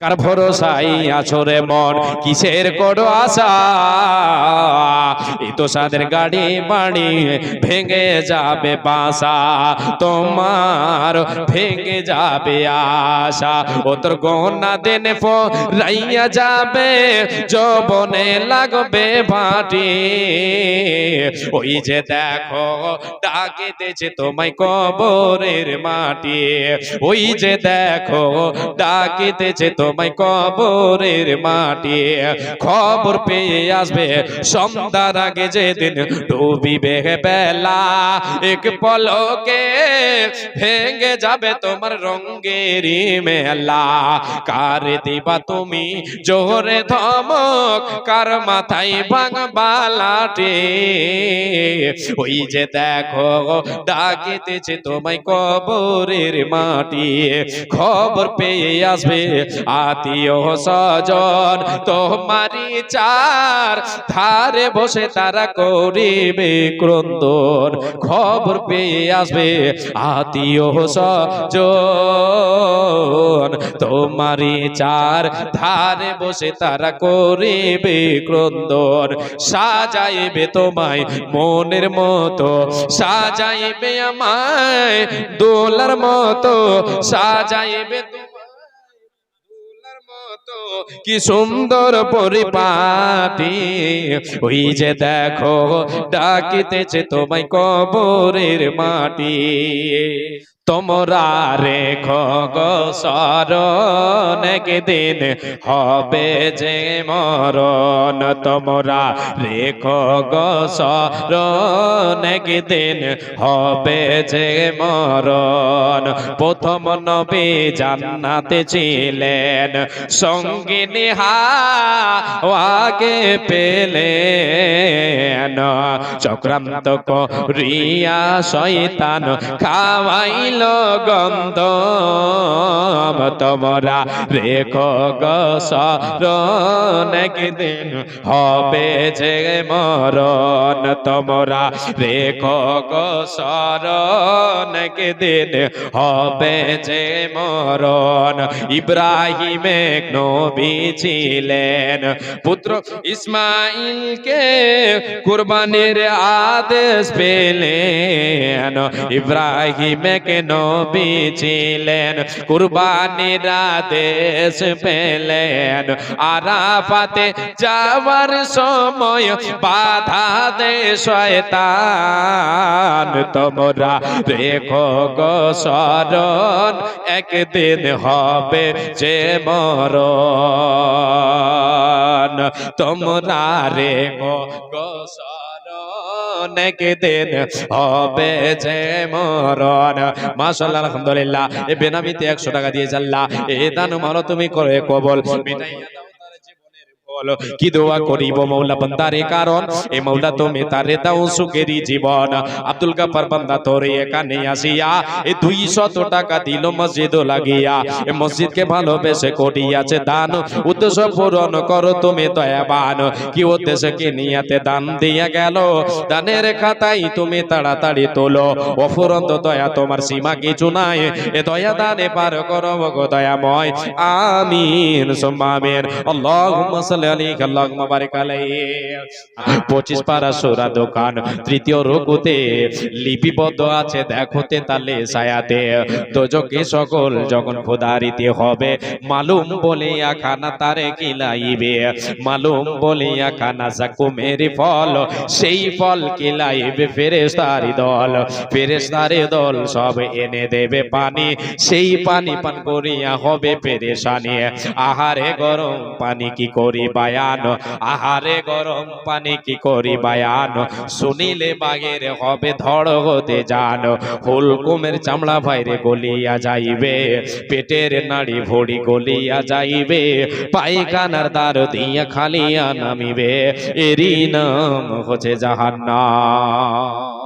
কার ভরসাই আছরে মন? কিসের করো আশা? তো সাদের গাড়ি বাড়ি ভেঙে যাবে বাসা, তোমার ভেঙে যাবে আশা। ও তোর গহনা দেনে রাইয়া যাবে, যবনে লাগবে ভাটি। ওই যে দেখো ডাকিতেছে তোমায় কবরের মাটি। ওই যে দেখো ডাকিতেছে তোমায় কবরের মাটি খবর পেয়ে আসবে। সন্ধ্যার আগে যেদিন ডুবিবে বেলা, এক পলকে ভেঙে যাবে তোমার রঙ্গেরি মেলা। কার দিবা তুমি জোরে ধমক, কার মাথায় লাঠি ওই যে দেখো, ডাকিতেছে তোমায় কবরের মাটি। খবর পেয়ে আসবে আত্মীয় স্বজন তোমারি চার ধারে বসে তারা করিবে ক্রন্দন। খবর পেয়ে আসবে আত্মীয় স্বজন তোমারি চার ধারে বসে তারা করিবে ক্রন্দন। সাজাইবে তোমায় মনের মতো, সাজাইবে আমায় দোলার মতো, সাজাইবে তোমায় কি সুন্দর পরিপাটি। ওই যে দেখো ডাকিতেছে তোমায় কবরের মাটি। তোমরা রেখো গো দিন হবে যে মরণ। তোমরা রেখো গো শরণ দিন হবে যে মরণ। প্রথম নবী জান্নাতে ছিলেন, সঙ্গিনী হাওয়াকে পেলে চক্রান্ত করিয়া শয়তান খাওয়াইল গন্ধ। তোমরা রেখো গরণ একদিন হবে যে মরণ, তোমরা রেখো গরণ একদিন হবে যে মরণ, ইব্রাহিম এক নবী ছিলেন। পুত্র ইসমাইলকে কুরবানির আদেশ পেলেন। ইব্রাহিম এক নবী ছিলেন। কুরবানির আদেশ পেলেন। আরাফাতে যাওয়ার সময় বাধা দে শয়তান। তোমরা রেখো গো শরণ, একদিন হবে যে মরণ। তোমরা রেখো গো শরণ। একদিন হবে যে মরণ। মাশাআল্লাহ, আলহামদুলিল্লাহ। এ বেনামিতে একশো টাকা দিয়ে জাল্লা এ দান মারো, তুমি করে কবল। মিটাইয়া কি দোয়া করিব মৌলা বান্দারে? কারণ এ মৌলা তুমি তারে দাও সুখেরই জীবন। আব্দুল গাফার বান্দা তোরে এখানে আসিয়া এ দুই শত টাকা দিল মসজিদ লাগিয়া। এ মসজিদকে ভালোবেসে করিয়াছে দান। উদ্দেশ্য পূরণ করো তুমি দয়াবান। কি নিয়াতে দান দিয়া গেল? দানের খাতাই তুমি তাড়াতাড়ি তোলো। অফুরন্ত দয়া তোমার সীমা কিছু নাই। এ দয়া দানে পার করো গো দয়াময়। আমিন সুম্মা আমিন। আল্লাহুম্মা সাল্লি আলাইহি আল্লাহুম্মা বারিক আলাইহি। 25 পারা সূরা দোকান, তৃতীয় রুকুতে লিপিবদ্ধ আছে, দেখোতে তালে দোজকে সকল যখন খোদারিতে হবে, মালুম বলিয়া খানা তারে মালুম বলিয়া খানা ফল, সেই ফল কিলাইবে ফেরেস্তারি দল? ফেরেস্তারি দল সব এনে দেবে পানি, সেই পানি পান করিয়া হবে পেরেশানি। আহারে গরম পানি কি করি বায়ান আহারে গরম পানি কি করি বায়ান শুনিলে বাগের হবে ধড় হতে যান। হুলকুমের চামড়া ভাইরে গলিয়া যাইবে। পেটের নাড়ি ভড়ি গলিয়া যাইবে। পায়খানার দ্বার দিয়া খালিয়া নামিবে। এরই নাম হচ্ছে জাহান্নাম।